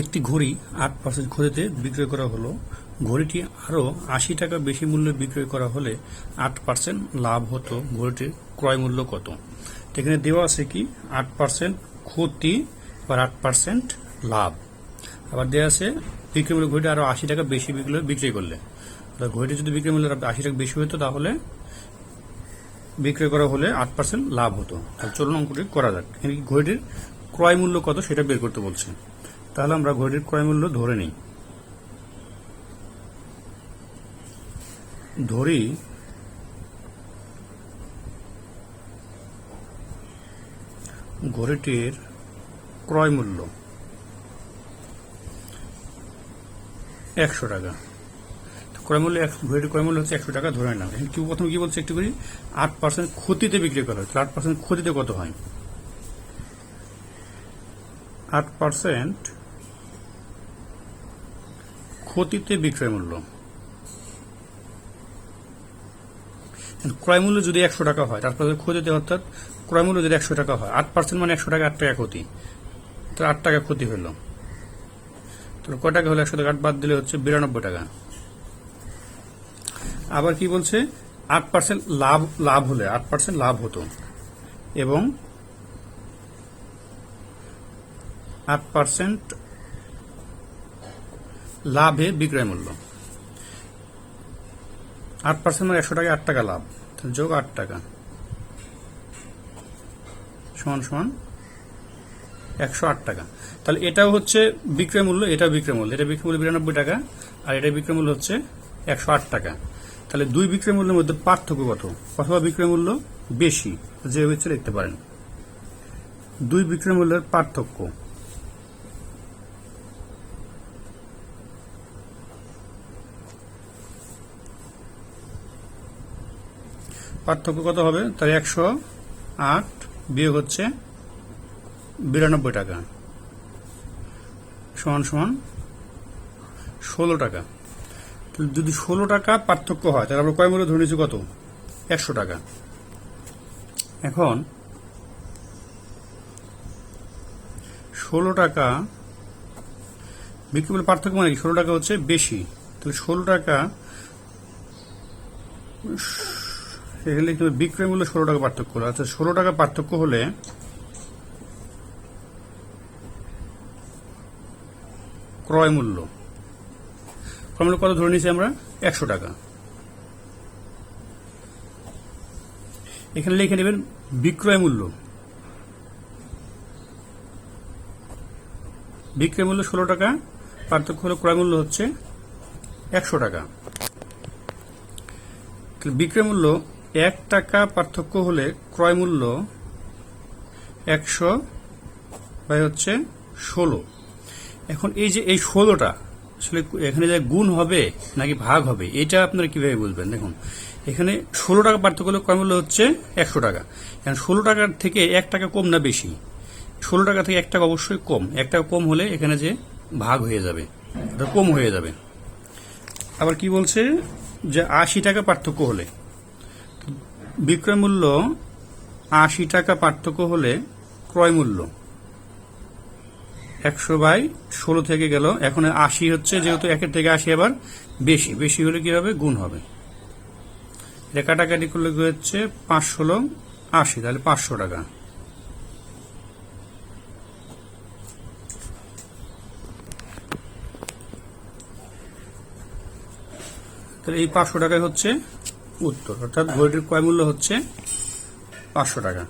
একটি ঘড়ি আট পার্সেন্ট ক্ষতিতে বিক্রয় করা হলো। ঘড়িটি আরও আশি টাকা বেশি মূল্যে বিক্রয় করা হলে আট পার্সেন্ট লাভ হতো। ঘড়িটির ক্রয় মূল্য কত? এখানে দেওয়া আছে কি, আট পার্সেন্ট ক্ষতি বা আট পার্সেন্ট লাভ। আবার দেওয়া আছে, বিক্রয় মূল্য ঘড়িটি আরও আশি টাকা বেশি বিক্রয় বিক্রি করলে। ঘড়িটি যদি বিক্রয় মূল্য আশি টাকা বেশি হতো তাহলে বিক্রয় করা হলে আট পার্সেন্ট লাভ হতো। চলুন অঙ্কটি করা যাক। এখানে ঘড়িটির ক্রয় মূল্য কত সেটা বের করতে বলছে। তাহলে আমরা ঘড়ির ক্রয় মূল্য ধরে নিই। ধরি ঘড়িটির ক্রয় মূল্য একশো টাকা। তো ক্রয় মূল্য ঘড়িটির ক্রয় মূল্য হচ্ছে একশো টাকা, ধরে এখানে কি প্রথমে কি বলছে একটু করি? আট পার্সেন্ট ক্ষতিতে বিক্রি করা হয় আট পার্সেন্ট ক্ষতিতে কত হয়? আট পার্সেন্ট ক্ষতিতে বিক্রয় মূল্য। ক্রয় মূল্য যদি একশো টাকা হয়, তারপরে ক্ষতিতে অর্থাৎ ক্রয় মূল্য যদি একশো টাকা হয়, আট পার্সেন্ট মানে একশো টাকা, আট টাকা ক্ষতি। তো আট টাকা ক্ষতি হলো তাহলে কয় টাকা হলো একশো টাকা? আট বাদ দিলে হচ্ছে বিরানব্বই টাকা। আবার কি বলছে? আট পার্সেন্ট লাভ লাভ হলে, আট পার্সেন্ট লাভ হতো। এবং আট পার্সেন্ট লাভে বিক্রয় মূল্য। আট পার্সেন্ট মানে একশো টাকা আট টাকা লাভ। যোগ আট টাকা। সমান সমান একশো আট টাকা। তাহলে এটাও হচ্ছে বিক্রয় মূল্য, এটাও বিক্রয় মূল্য। এটা বিক্রয় মূল্য বিরানব্বই টাকা, আর এটা বিক্রয় মূল্য হচ্ছে একশো আট টাকা। তাহলে দুই বিক্রয় মূল্যের মধ্যে পার্থক্য কত? অথবা বিক্রয় মূল্য বেশি যে হচ্ছে লিখতে পারেন। দুই বিক্রয় মূল্যের পার্থক্য। পার্থক্য কত হবে? তাহলে একশো আট বিয়োগ হচ্ছে বিরানব্বই টাকা। সমান সমান ষোলো টাকা। যদি ষোলো টাকা পার্থক্য হয়, তাহলে আমরা কয় মূল্য ধরে নিচ্ছি কত? একশো টাকা। এখন ষোলো টাকা বিক্রি মূল্য পার্থক্য মানে ষোলো টাকা হচ্ছে বেশি। তাহলে ষোলো টাকা লিখতে হবে বিক্রয় মূল্য ষোলো টাকা পার্থক্য আচ্ছা ষোলো টাকা পার্থক্য হলে ক্রয় মূল্য। ক্রয় মূল্য কত ধরে নিয়েছি আমরা? একশো টাকা। এখানে লিখে নেবেন বিক্রয় মূল্য। বিক্রয় মূল্য ষোলো টাকা, পার্থক্য হলো ক্রয় মূল্য হচ্ছে একশো টাকা। বিক্রয় মূল্য এক টাকা পার্থক্য হলে ক্রয় মূল্য একশো বাই হচ্ছে ষোলো। এখন এই যে এই ষোলোটা, আসলে এখানে যে গুণ হবে নাকি ভাগ হবে, এটা আপনারা কীভাবে বুঝবেন? দেখুন, এখানে ষোলো টাকা পার্থক্য হলে ক্রয় মূল্য হচ্ছে একশো টাকা। এখন ষোলো টাকার থেকে এক টাকা কম না বেশি? ষোলো টাকা থেকে এক টাকা অবশ্যই কম। এক টাকা কম হলে এখানে যে ভাগ হয়ে যাবে কম হয়ে যাবে। আবার কি বলছে যে আশি টাকা পার্থক্য হলে? বিক্রয় মূল্য আশি টাকা পার্থক্য হলে ক্রয় মূল্য একশো বাই ষোলো থেকে গেল। এখন আশি হচ্ছে, যেহেতু একের থেকে আশি আবার বেশি। বেশি হলে কি হবে? গুণ হবে। এটা কাটাকাটি করলে কি হচ্ছে? পাঁচ ষোলো আশি, তাহলে পাঁচশো টাকা। তাহলে এই পাঁচশো টাকায় হচ্ছে উত্তর অর্থাৎ বইটির ক্রয় মূল্য হচ্ছে পাঁচশো টাকা।